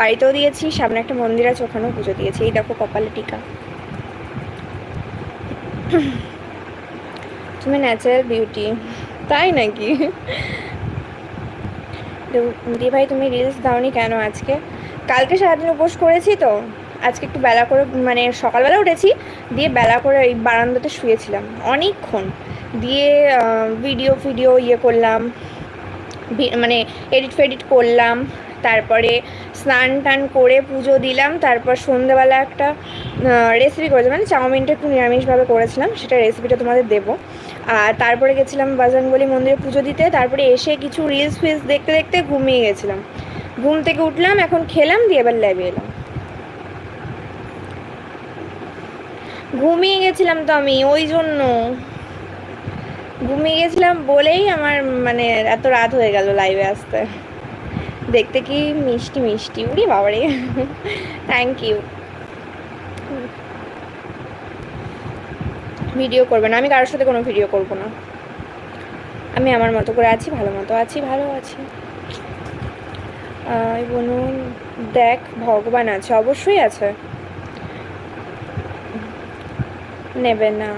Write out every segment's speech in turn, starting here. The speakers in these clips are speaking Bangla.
বাড়িতেও দিয়েছি, সামনে একটা মন্দির আছে, ওখানেও পুজো দিয়েছি। এই দেখো কপালে টিকা। তুমি ন্যাচারাল বিউটি তাই নাকি? দি ভাই তুমি রিলস দাওনি কেন আজকে? কালকে সারাদিন উপোস করেছি তো। আজকে একটু বেলা করে মানে সকালবেলা উঠেছি, দিয়ে বেলা করে ওই বারান্দাতে শুয়েছিলাম। অনেকক্ষণ দিয়ে ভিডিও ফিডিও ইয়ে করলাম মানে এডিট ফেডিট করলাম। তারপরে স্নান টান করে পুজো দিলাম, তারপর সন্ধেবেলা একটা রেসিপি করেছিলাম মানে চাউমিনটা একটু নিরামিষভাবে করেছিলাম, সেটা রেসিপিটা তোমাদের দেবো। আর তারপরে গেছিলাম বাজরংবলী মন্দিরে পুজো দিতে, তারপরে এসে কিছু রিলস ফিলস দেখতে দেখতে ঘুমিয়ে গেছিলাম। ঘুম থেকে উঠলাম, এখন খেলাম, দিয়ে এবার ল্যাবে এলাম। ঘুমিয়ে গেছিলাম তো আমি, ওই জন্য। ঘুমিয়ে গেছিলাম বলেই আমার মানে এত রাত হয়ে গেল লাইভে আসতে। দেখতে কি মিষ্টি মিষ্টি? উড়ি বাবারে। থ্যাংক ইউ ভিডিও করবে না। আমি কারোর সাথে কোনো ভিডিও করব না। আমি আমার মতো করে আছি, ভালো মতো আছি, ভালো আছি। বলুন দেখ, ভগবান আছে, অবশ্যই আছে। নেবে না।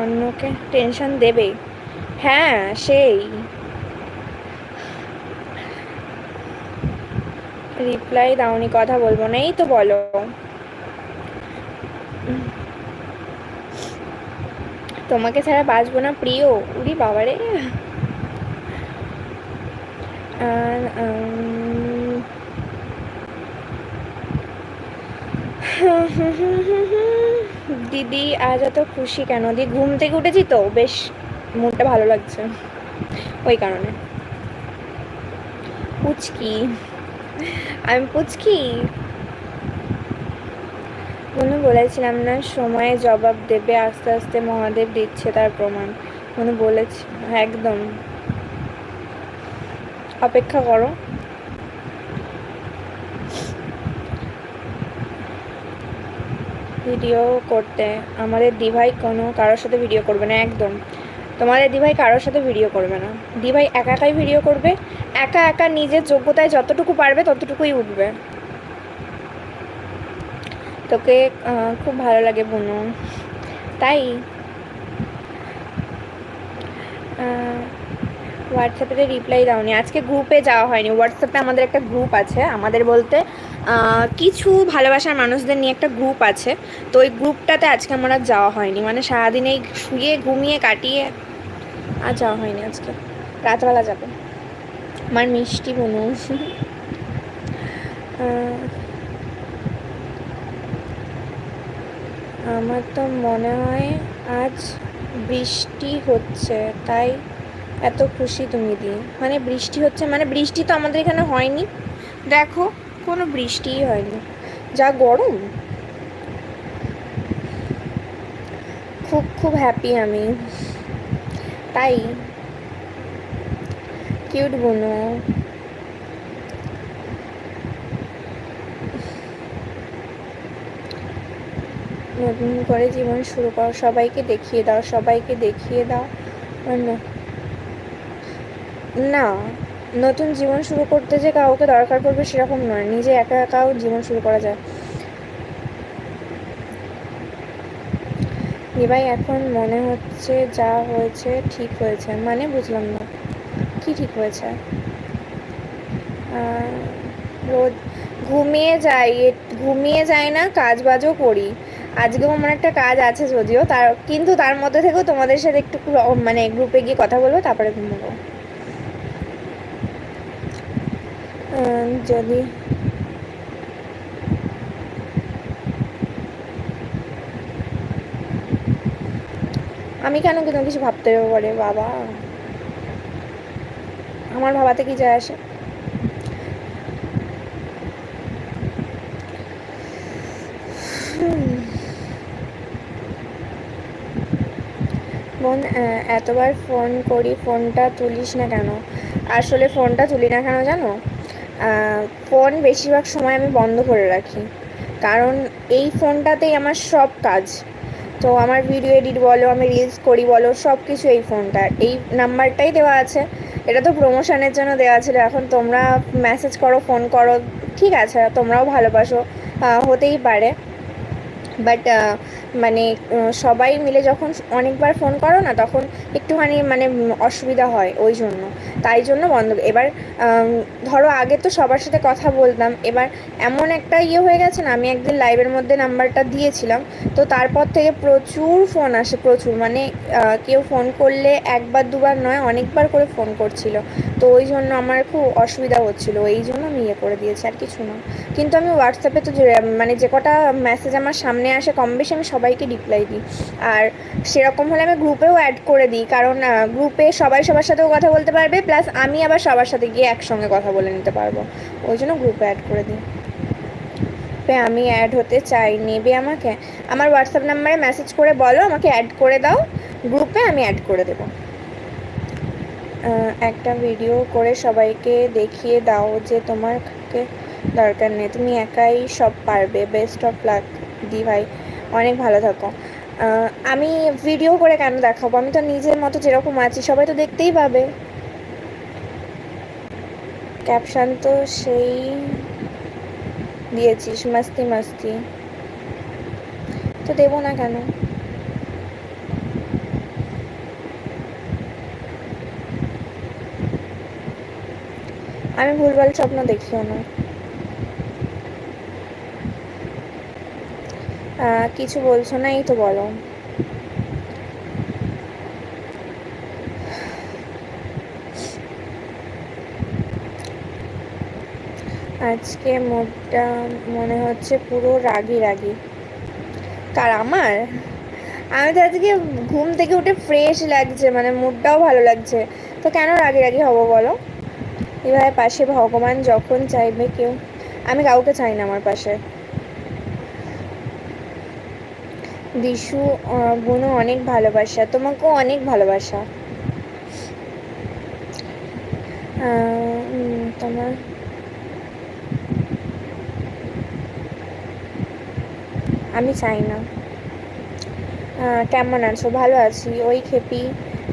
অন্যকে টেনশন দেবে হ্যাঁ সেই। রিপ্লাই দাওনি, কথা বলব না। এই তো বলো। তোমাকে ছাড়া বাঁচবো না, প্রিয়। উরি বাবারে। দিদি, আজ এত খুশি কেন? দি, ঘুম থেকে উঠেছি তো? বেশ মনটা ভালো লাগছে। ওই কারণে। পুচকি আমি পুচকি কোনো বলেছিলাম না, সময়ে জবাব দেবে, আস্তে আস্তে মহাদেব দিচ্ছে তার প্রমাণ। কোনো বলেছি, একদম। অপেক্ষা করো। ভিডিও করতে, আমাদের দিভাই কোনো কারোর সাথে ভিডিও করবে না, একদম। তোমাদের দিভাই কারোর সাথে ভিডিও করবে না। দিভাই একা একাই ভিডিও করবে? একা একা নিজের যোগ্যতায় যতটুকু পারবে, ততটুকুই উঠবে। তোকে খুব ভালো লাগে বুনু। তাই? হোয়াটসঅ্যাপে রিপ্লাই দাওনি। আজকে গ্রুপে যাওয়া হয়নি। হোয়াটসঅ্যাপে আমাদের একটা গ্রুপ আছে। আমাদের বলতে কিছু ভালোবাসার মানুষদের নিয়ে একটা গ্রুপ আছে। তো ওই গ্রুপটাতে আজকে আমার আর যাওয়া হয়নি। মানে সারাদিন এই শুয়ে, ঘুমিয়ে, কাটিয়ে আর যাওয়া হয়নি আজকে। রাতবেলা যাবে। আমার মিষ্টি বুনু আমার তো মনে হয় আজ বৃষ্টি হচ্ছে, তাই এত খুশি তুমি দি। মানে বৃষ্টি হচ্ছে মানে বৃষ্টি তো আমাদের এখানে হয়নি। দেখো, কোনো বৃষ্টিই হয়নি। যা গরম। খুব খুব হ্যাপি আমি। তাই কিউট বুনো নতুন করে জীবন শুরু করো, সবাইকে দেখিয়ে দাও, সবাইকে দেখিয়ে দাও। না, নতুন জীবন শুরু করতে যে কাউকে দরকার পড়বে সেরকম নয়, নিজে একা একাও জীবন শুরু করা যায়। নিবাই, এখন মনে হচ্ছে যা হয়েছে ঠিক হয়েছে মানে বুঝলাম না। কি ঠিক হয়েছে? রোজ ঘুমিয়ে যাই ঘুমিয়ে যাই না কাজ বাজও করি। আজকেও আমার একটা কাজ আছে যদিও, তার কিন্তু তার মধ্যে থেকেও তোমাদের সাথে একটু মানে গ্রুপে গিয়ে কথা বলব, তারপরে ঘুমবো। যদি আমি কেন কিন্তু কিছু ভাবতে পারে বাবা? আমার ভাবাতে কি যায় আসে। বোন এতবার ফোন করি, ফোনটা তুলিস না কেন? আসলে ফোনটা তুলি না কেন জানো? ফোন বেশিরভাগ সময় আমি বন্ধ করে রাখি। কারণ এই ফোনটাতেই আমার সব কাজ। তো আমার ভিডিও এডিট বলো, আমি রিলস করি বলো সব কিছু এই ফোনটা এই নাম্বারটাই দেওয়া আছে। এটা তো প্রমোশনের জন্য দেওয়া ছিল এখন তোমরা মেসেজ করো ফোন করো, ঠিক আছে, তোমরাও ভালোবাসো। হতেই পারে। বাট মানে সবাই মিলে যখন অনেকবার ফোন করো না, তখন একটুখানি মানে অসুবিধা হয় ওই জন্য। তাই জন্য বন্ধ। এবার ধরো আগে তো সবার সাথে কথা বলতাম, এবার এমন একটা ইয়ে হয়ে গেছে না, আমি একদিন লাইভের মধ্যে নাম্বারটা দিয়েছিলাম, তো তারপর থেকে প্রচুর ফোন আসে, প্রচুর। মানে কেউ ফোন করলে একবার, দুবার নয়, অনেকবার করে ফোন করছিল। তো ওই জন্য আমার খুব অসুবিধা হচ্ছিল, এই জন্য আমি ইয়ে করে দিয়েছি, আর কিছু না। কিন্তু আমি হোয়াটসঅ্যাপে তো মানে যে কটা মেসেজ আমার সামনে আসে, কম বেশি আমি সবাইকে রিপ্লাই দিই। আর সেরকম হলে আমি গ্রুপেও অ্যাড করে দিই, কারণ গ্রুপে সবাই সবার সাথেও কথা বলতে পারবে প্লাস আমি আবার সবার সাথে গিয়ে একসঙ্গে কথা বলে নিতে পারব। ওই জন্য গ্রুপে অ্যাড করে দিই। আমি অ্যাড হতে চাই নেবে আমাকে, আমার হোয়াটসঅ্যাপ নাম্বারে মেসেজ করে বলো, আমাকে অ্যাড করে দাও। গ্রুপে আমি অ্যাড করে দেবো। একটা ভিডিও করে সবাইকে দেখিয়ে দাও যে তোমারকে দরকার নেই। তুমি একাই সব পারবে। বেস্ট অফ লাক দি ভাই অনেক ভালো থাকো। আমি ভিডিও করে কেন দেখাবো? আমি তো নিজের মতো যেরকম আছি, সবাই তো দেখতেই পাবে। ক্যাপশন তো সেই দিয়েছিস, মাস্তি মাস্তি। তো দেবো না কেন? আমি ভুলভাল স্বপ্ন দেখিও না কিছু বলছো না, এই তো বলো। আজকে মুডটা মনে হচ্ছে পুরো রাগি রাগি। কার, আমার? আমি তো আজকে ঘুম থেকে উঠে ফ্রেশ লাগছে মানে মুডটাও ভালো লাগছে। তো কেন রাগি রাগি হব বলো? এভাবে পাশে ভগবান যখন চাইবে কেউ, আমি কাউকে চাই না আমার পাশে। দিশু বোনও অনেক ভালোবাসা, তোমাকেও অনেক ভালোবাসা। তোমার? আমি চাই না। কেমন আছো? ভালো আছি। ওই খেপি,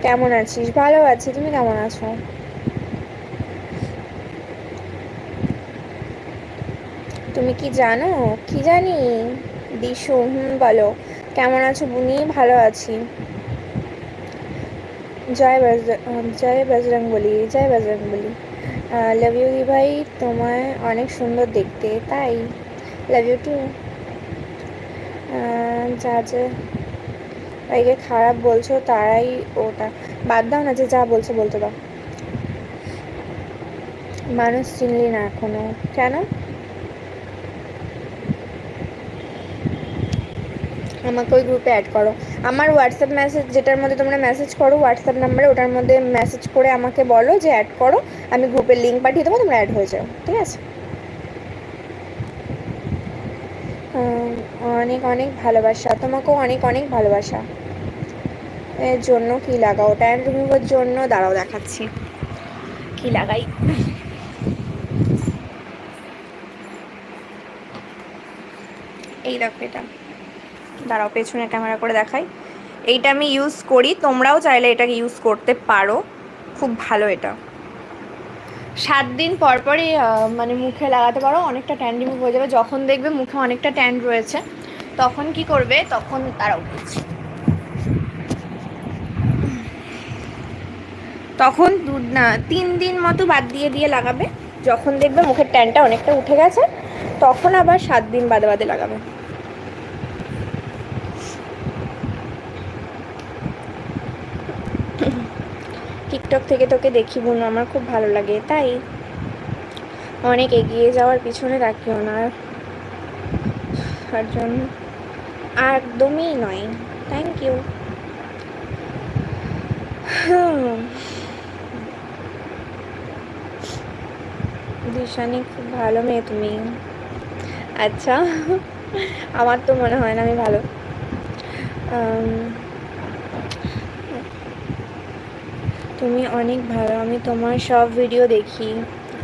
কেমন আছিস? ভালো আছি। তুমি কেমন আছো? তুমি কি জানো? কি জানি? দিশু হুম, বলো। কেমন আছো বুনি? ভালো আছি। জয় জয় বজরং বলি, জয় বজরং বলি। লাভ ইউ ভাই তোমায় অনেক সুন্দর দেখতে, তাই? লাভ ইউ টু যা যে ভাইকে খারাপ বলছো, তারাই ওটা। বাদ দাও না যে যা বলছো, বলতে দাও। মানুষ চিনলি না এখনও। কেন? আমাকে ওই গ্রুপে অ্যাড করো। আমার হোয়াটসঅ্যাপ মেসেজ যেটার মধ্যে তোমরা মেসেজ করো হোয়াটসঅ্যাপ নাম্বারে ওটার মধ্যে মেসেজ করে আমাকে বলো যে অ্যাড করো, আমি গ্রুপের লিঙ্ক পাঠিয়ে দেবো, তোমরা অ্যাড হয়ে যাও, ঠিক আছে? অনেক অনেক ভালোবাসা, তোমাকেও অনেক অনেক ভালোবাসা। এর জন্য কি লাগাও ট্যান রিমুভের জন্য, দাঁড়াও দেখাচ্ছি। কি লাগাই? এই দেখো এটা। দাঁড়াও পেছনে ক্যামেরা করে দেখাই। এইটা আমি ইউজ করি, তোমরাও চাইলে এটাকে ইউজ করতে পারো। খুব ভালো এটা। সাত দিন পর পরই মানে মুখে লাগাতে পারো, অনেকটা ট্যান রিমুভ হয়ে যাবে। যখন দেখবে মুখে অনেকটা ট্যান রয়েছে, তখন কি করবে? তখন তারা উঠেছে তখন না, তিন দিন মতো বাদ দিয়ে দিয়ে লাগাবে। যখন দেখবে মুখের ট্যানটা অনেকটা উঠে গেছে, তখন আবার সাত দিন বাদে বাদে লাগাবে। টিকটক থেকে তোকে দেখি বোন আমার খুব ভালো লাগে, তাই? অনেক এগিয়ে যাওয়ার পিছনে রাখিও না। তার জন্য একদমই নয়। থ্যাংক ইউ দিশানি, খুব ভালো মেয়ে তুমি। আচ্ছা আমার তো মনে হয় না আমি ভালো। তুমি অনেক ভালো, আমি তোমার সব ভিডিও দেখি।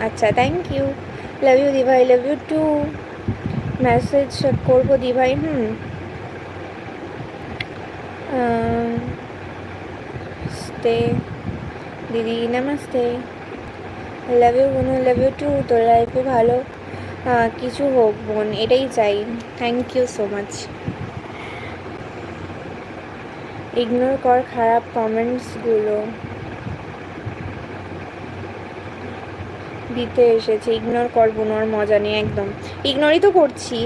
আচ্ছা থ্যাংক ইউ লাভ ইউ দিভাই লাভ ইউ টু মেসেজ করব দিভাই হুম। নমস্তে দিদি নমস্তে লাভ ইউ বোনু লাভ ইউ টু তোর লাইফে ভালো। কিছু হোক, বোন, এটাই চাই। Thank you so much ignore কর খারাপ কমেন্টসগুলো দিতে এসেছে। ইগনোর করব না আর মজা নিয়ে একদম। ইগনোরই তো করছি।